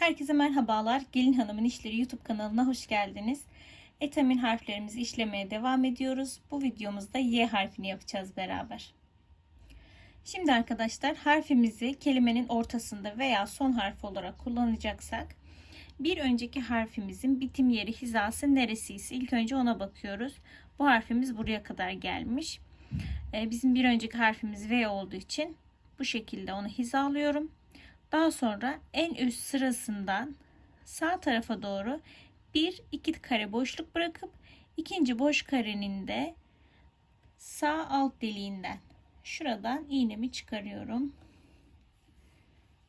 Herkese merhabalar. Gelin Hanım'ın İşleri YouTube kanalına hoş geldiniz. Etamin harflerimizi işlemeye devam ediyoruz. Bu videomuzda Y harfini yapacağız beraber. Şimdi arkadaşlar harfimizi kelimenin ortasında veya son harf olarak kullanacaksak bir önceki harfimizin bitim yeri hizası neresiyse ilk önce ona bakıyoruz. Bu harfimiz buraya kadar gelmiş. Ee, Bizim bir önceki harfimiz V olduğu için bu şekilde onu hizalıyorum. Daha sonra en üst sırasından sağ tarafa doğru bir iki kare boşluk bırakıp ikinci boş karenin de sağ alt deliğinden şuradan iğnemi çıkarıyorum.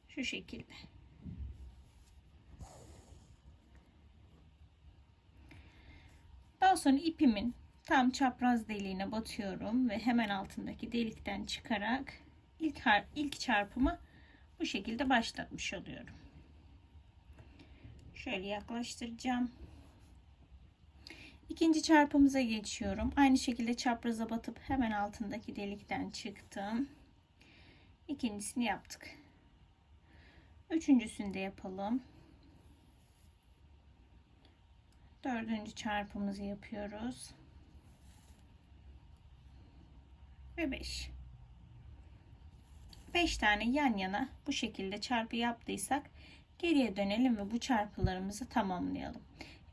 Şu şekilde. Daha sonra ipimin tam çapraz deliğine batıyorum ve hemen altındaki delikten çıkarak ilk ilk çarpımı bu şekilde başlatmış oluyorum. Şöyle yaklaştıracağım. İkinci çarpımıza geçiyorum. Aynı şekilde çapraza batıp hemen altındaki delikten çıktım. İkincisini yaptık. Üçüncüsünü de yapalım. Dördüncü çarpımızı yapıyoruz. Ve beş. 5 tane yan yana bu şekilde çarpı yaptıysak geriye dönelim ve bu çarpılarımızı tamamlayalım.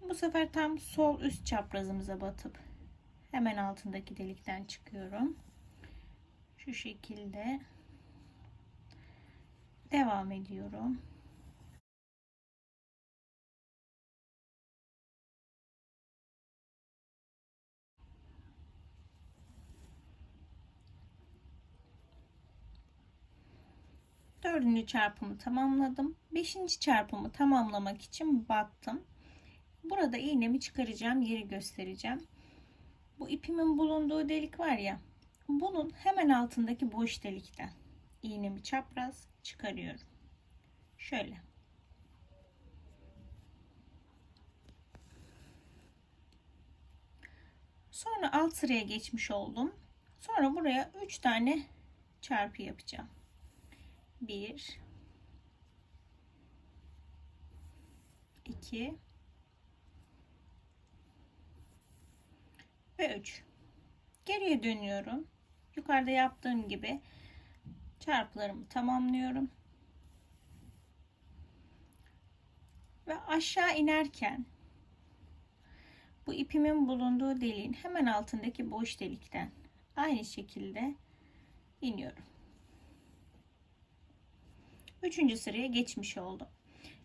Bu sefer tam sol üst çaprazımıza batıp hemen altındaki delikten çıkıyorum. Şu şekilde devam ediyorum. Dördüncü çarpımı tamamladım. Beşinci çarpımı tamamlamak için battım. Burada iğnemi çıkaracağım. Yeri göstereceğim. Bu ipimin bulunduğu delik var ya. Bunun hemen altındaki boş delikten iğnemi çapraz çıkarıyorum. Şöyle. Sonra alt sıraya geçmiş oldum. Sonra buraya 3 tane çarpı yapacağım. 1 2 ve 3 geriye dönüyorum. Yukarıda yaptığım gibi çarpılarımı tamamlıyorum. Ve aşağı inerken bu ipimin bulunduğu deliğin hemen altındaki boş delikten aynı şekilde iniyorum Üçüncü sıraya geçmiş oldum.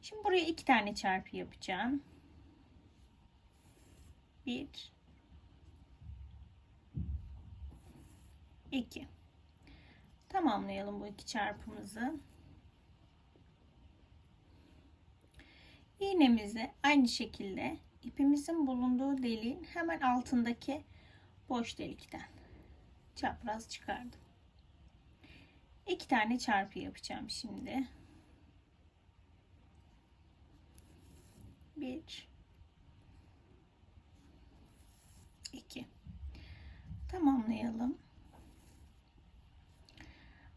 Şimdi buraya iki tane çarpı yapacağım. Bir, iki. Tamamlayalım bu iki çarpımızı. İğnemizi aynı şekilde ipimizin bulunduğu deliğin hemen altındaki boş delikten çapraz çıkardım. İki tane çarpı yapacağım şimdi. Bir, iki. Tamamlayalım.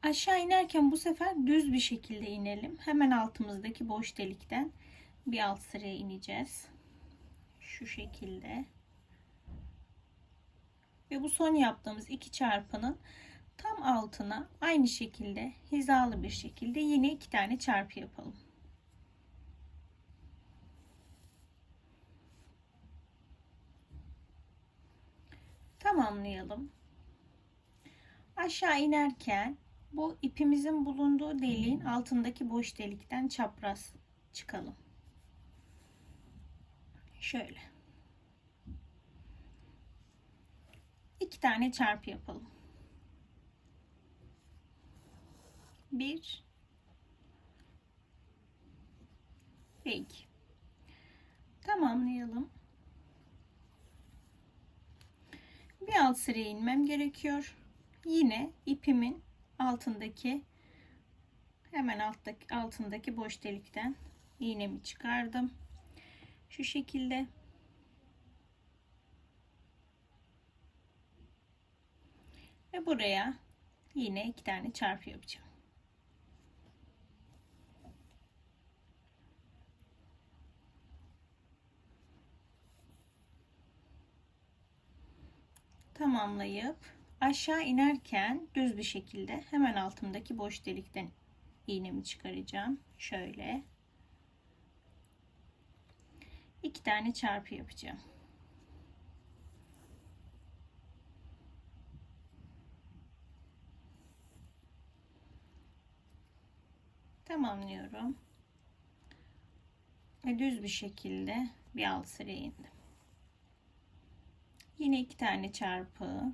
Aşağı inerken bu sefer düz bir şekilde inelim. Hemen altımızdaki boş delikten bir alt sıraya ineceğiz. Şu şekilde. Ve bu son yaptığımız iki çarpının tam altına aynı şekilde hizalı bir şekilde yine iki tane çarpı yapalım. Tamamlayalım. Aşağı inerken bu ipimizin bulunduğu deliğin altındaki boş delikten çapraz çıkalım. Şöyle. İki tane çarpı yapalım. 1 ve 2 tamamlayalım. Bir alt sıraya inmem gerekiyor. Yine ipimin altındaki hemen alttaki altındaki boş delikten iğnemi çıkardım. Şu şekilde. Ve buraya yine iki tane çarpı yapacağım tamamlayıp aşağı inerken düz bir şekilde hemen altımdaki boş delikten iğnemi çıkaracağım. Şöyle. iki tane çarpı yapacağım. Tamamlıyorum. Ve düz bir şekilde bir alt sıraya indim. Yine iki tane çarpı.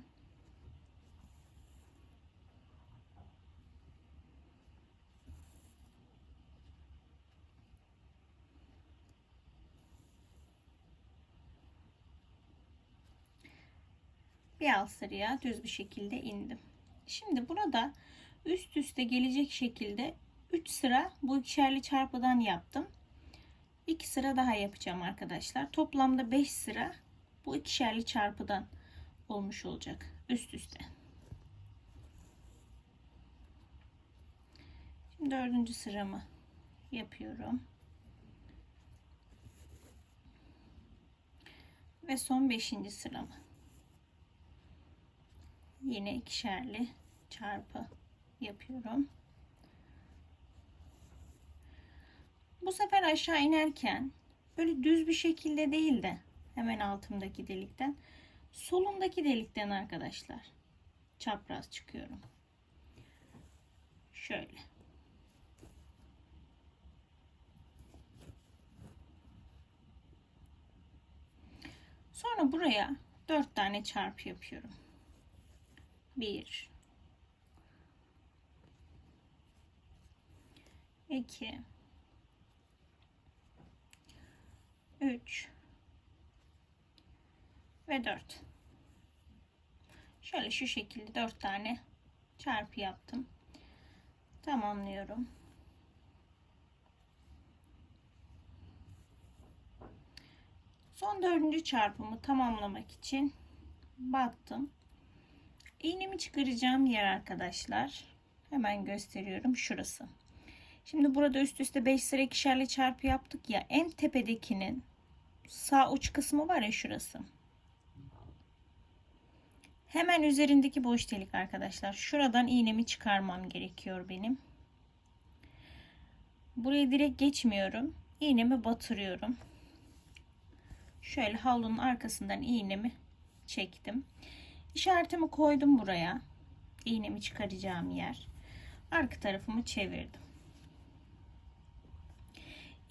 Bir alt sıraya düz bir şekilde indim. Şimdi burada üst üste gelecek şekilde 3 sıra bu ikişerli çarpıdan yaptım. 2 sıra daha yapacağım arkadaşlar. Toplamda 5 sıra bu ikişerli çarpıdan olmuş olacak üst üste. Şimdi dördüncü sıramı yapıyorum. Ve son beşinci sıramı. Yine ikişerli çarpı yapıyorum. Bu sefer aşağı inerken böyle düz bir şekilde değil de hemen altımdaki delikten solundaki delikten arkadaşlar çapraz çıkıyorum. Şöyle. Sonra buraya dört tane çarpı yapıyorum. Bir, iki, 3 ve 4 şöyle şu şekilde 4 tane çarpı yaptım. Tamamlıyorum. Son dördüncü çarpımı tamamlamak için battım iğnemi çıkaracağım yer arkadaşlar. Hemen gösteriyorum şurası. Şimdi burada üst üste 5 sıra ikişerli çarpı yaptık ya. En tepedekinin sağ uç kısmı var ya şurası. Hemen üzerindeki boş delik arkadaşlar. Şuradan iğnemi çıkarmam gerekiyor benim. Buraya direkt geçmiyorum. İğnemi batırıyorum. Şöyle havlunun arkasından iğnemi çektim. İşaretimi koydum buraya. İğnemi çıkaracağım yer. Arka tarafımı çevirdim.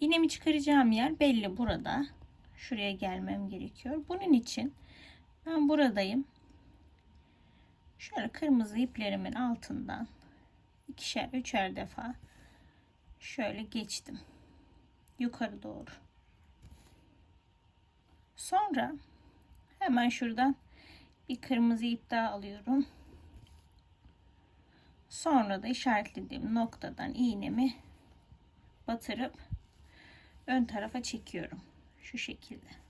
İğnemi çıkaracağım yer belli burada. Şuraya gelmem gerekiyor. Bunun için ben buradayım. Şöyle kırmızı iplerimin altından ikişer üçer defa şöyle geçtim. Yukarı doğru. Sonra hemen şuradan bir kırmızı ip daha alıyorum. Sonra da işaretlediğim noktadan iğnemi batırıp ön tarafa çekiyorum. Şu şekilde.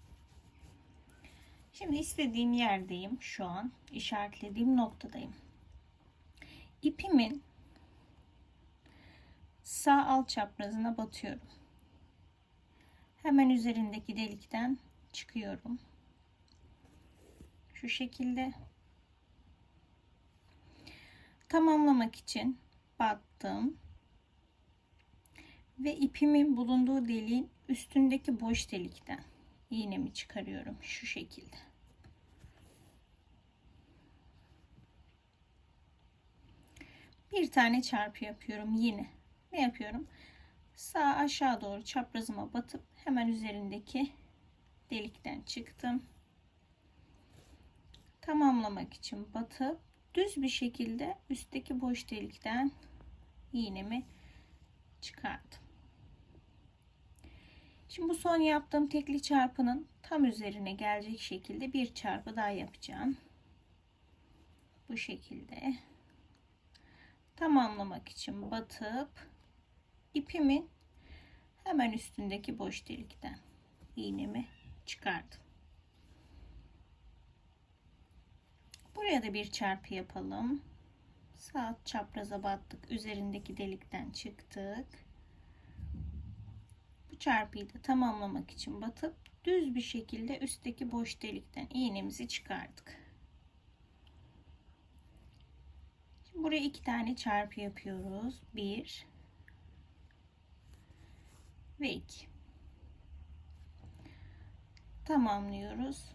Şimdi istediğim yerdeyim şu an. işaretlediğim noktadayım. İpimin sağ alt çaprazına batıyorum. Hemen üzerindeki delikten çıkıyorum. Şu şekilde tamamlamak için battım ve ipimin bulunduğu deliğin üstündeki boş delikten iğnemi çıkarıyorum şu şekilde. Bir tane çarpı yapıyorum yine. Ne yapıyorum? Sağ aşağı doğru çaprazıma batıp hemen üzerindeki delikten çıktım. Tamamlamak için batıp düz bir şekilde üstteki boş delikten iğnemi çıkardım. Şimdi bu son yaptığım tekli çarpının tam üzerine gelecek şekilde bir çarpı daha yapacağım. Bu şekilde tamamlamak için batıp ipimin hemen üstündeki boş delikten iğnemi çıkardım. Buraya da bir çarpı yapalım. Sağ çapraza battık. Üzerindeki delikten çıktık çarpıyı da tamamlamak için batıp düz bir şekilde üstteki boş delikten iğnemizi çıkardık. Buraya iki tane çarpı yapıyoruz. Bir ve iki. Tamamlıyoruz.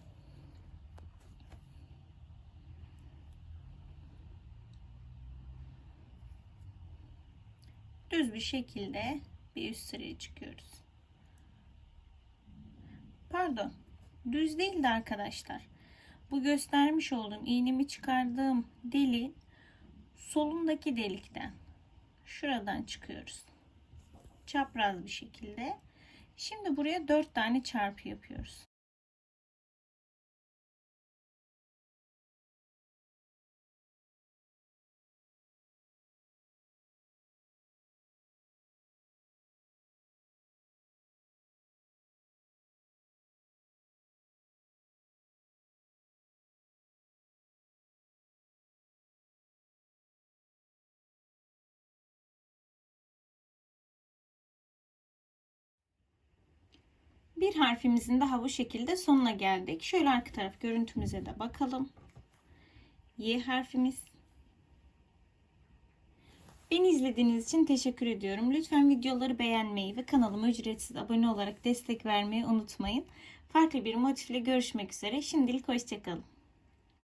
Düz bir şekilde bir üst sıraya çıkıyoruz. Pardon. Düz değil de arkadaşlar. Bu göstermiş olduğum iğnemi çıkardığım deli solundaki delikten şuradan çıkıyoruz. Çapraz bir şekilde. Şimdi buraya 4 tane çarpı yapıyoruz. Bir harfimizin daha bu şekilde sonuna geldik. Şöyle arka taraf görüntümüze de bakalım. Y harfimiz. Beni izlediğiniz için teşekkür ediyorum. Lütfen videoları beğenmeyi ve kanalıma ücretsiz abone olarak destek vermeyi unutmayın. Farklı bir motifle görüşmek üzere. Şimdilik hoşçakalın.